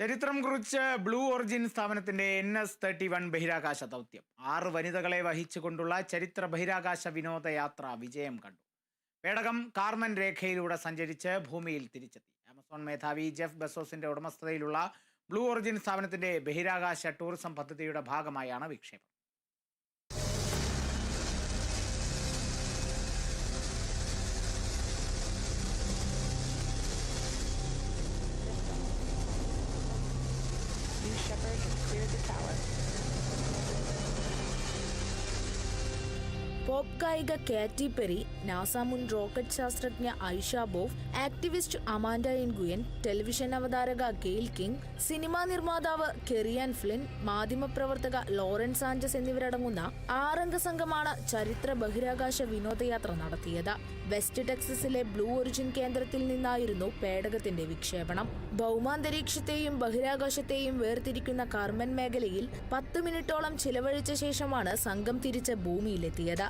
ചരിത്രം കുറിച്ച് blue origin സ്ഥാപനത്തിന്റെ എൻ എസ് തേർട്ടി വൺ ബഹിരാകാശ ദൗത്യം. ആറ് വനിതകളെ വഹിച്ചുകൊണ്ടുള്ള ചരിത്ര ബഹിരാകാശ വിനോദയാത്ര വിജയം കണ്ടു. പേടകം കാർമൻ രേഖയിലൂടെ സഞ്ചരിച്ച് ഭൂമിയിൽ തിരിച്ചെത്തി. ആമസോൺ മേധാവി ജെഫ് ബസോസിന്റെ ഉടമസ്ഥതയിലുള്ള ബ്ലൂ ഒറിജിൻ സ്ഥാപനത്തിന്റെ ബഹിരാകാശ ടൂറിസം പദ്ധതിയുടെ ഭാഗമായാണ് വിക്ഷേപം Shepard cleared the tower. Pop ഗായിക കാറ്റി പെറി നാസ മുൻ rocket ശാസ്ത്രജ്ഞ Aisha Bowe activist Amanda Nguyen television അവതാരക Gayle King സിനിമാ നിർമ്മാതാവ് കെറിയൻ ഫ്ലിൻ മാധ്യമപ്രവർത്തക ലോറൻസ് ആഞ്ചസ് എന്നിവരടങ്ങുന്ന ആറംഗ സംഘമാണ് ചരിത്ര ബഹിരാകാശ വിനോദയാത്ര നടത്തിയത്. വെസ്റ്റ് ടെക്സസിലെ ബ്ലൂ ഒറിജിൻ കേന്ദ്രത്തിൽ നിന്നായിരുന്നു പേടകത്തിന്റെ വിക്ഷേപണം. ഭൗമാന്തരീക്ഷത്തെയും ബഹിരാകാശത്തെയും വേർതിരിക്കുന്ന കർമ്മൻ മേഖലയിൽ പത്ത് മിനിറ്റോളം ചിലവഴിച്ച ശേഷമാണ് സംഘം തിരിച്ച് ഭൂമിയിലെത്തിയത്.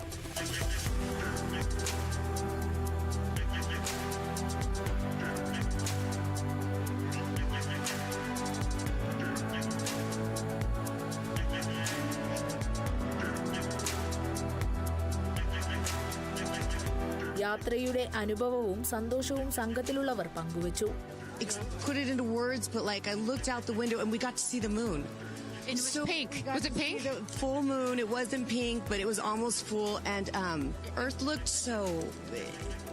യാത്രയുടെ അനുഭവവും സന്തോഷവും സംഘത്തിലുള്ളവർ പങ്കുവച്ചു it into words, but like I looked out the window and we got to see the moon. It was pink. Was it pink? the Full moon. It wasn't pink, but it was almost full. And um, Earth looked so.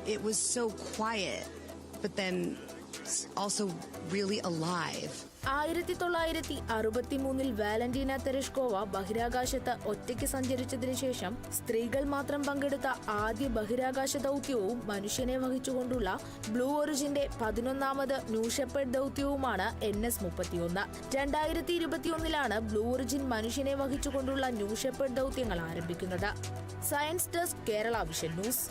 It was so quiet, but then also really alive. ആയിരത്തി തൊള്ളായിരത്തി അറുപത്തിമൂന്നിൽ Valentina Tereshkova ബഹിരാകാശത്ത് ഒറ്റയ്ക്ക് സഞ്ചരിച്ചതിനു ശേഷം സ്ത്രീകൾ മാത്രം പങ്കെടുത്ത ആദ്യ ബഹിരാകാശ ദൗത്യവും മനുഷ്യനെ വഹിച്ചുകൊണ്ടുള്ള ബ്ലൂ ഒറിജിന്റെ പതിനൊന്നാമത് ന്യൂഷെപ്പേഡ് ദൗത്യവുമാണ് എൻ എസ് മുപ്പത്തിയൊന്ന്. രണ്ടായിരത്തി ഇരുപത്തിയൊന്നിലാണ് ബ്ലൂ ഒറിജിൻ മനുഷ്യനെ വഹിച്ചുകൊണ്ടുള്ള ന്യൂഷെപ്പേഡ് ദൗത്യങ്ങൾ ആരംഭിക്കുന്നത്. Science desk Kerala vision news.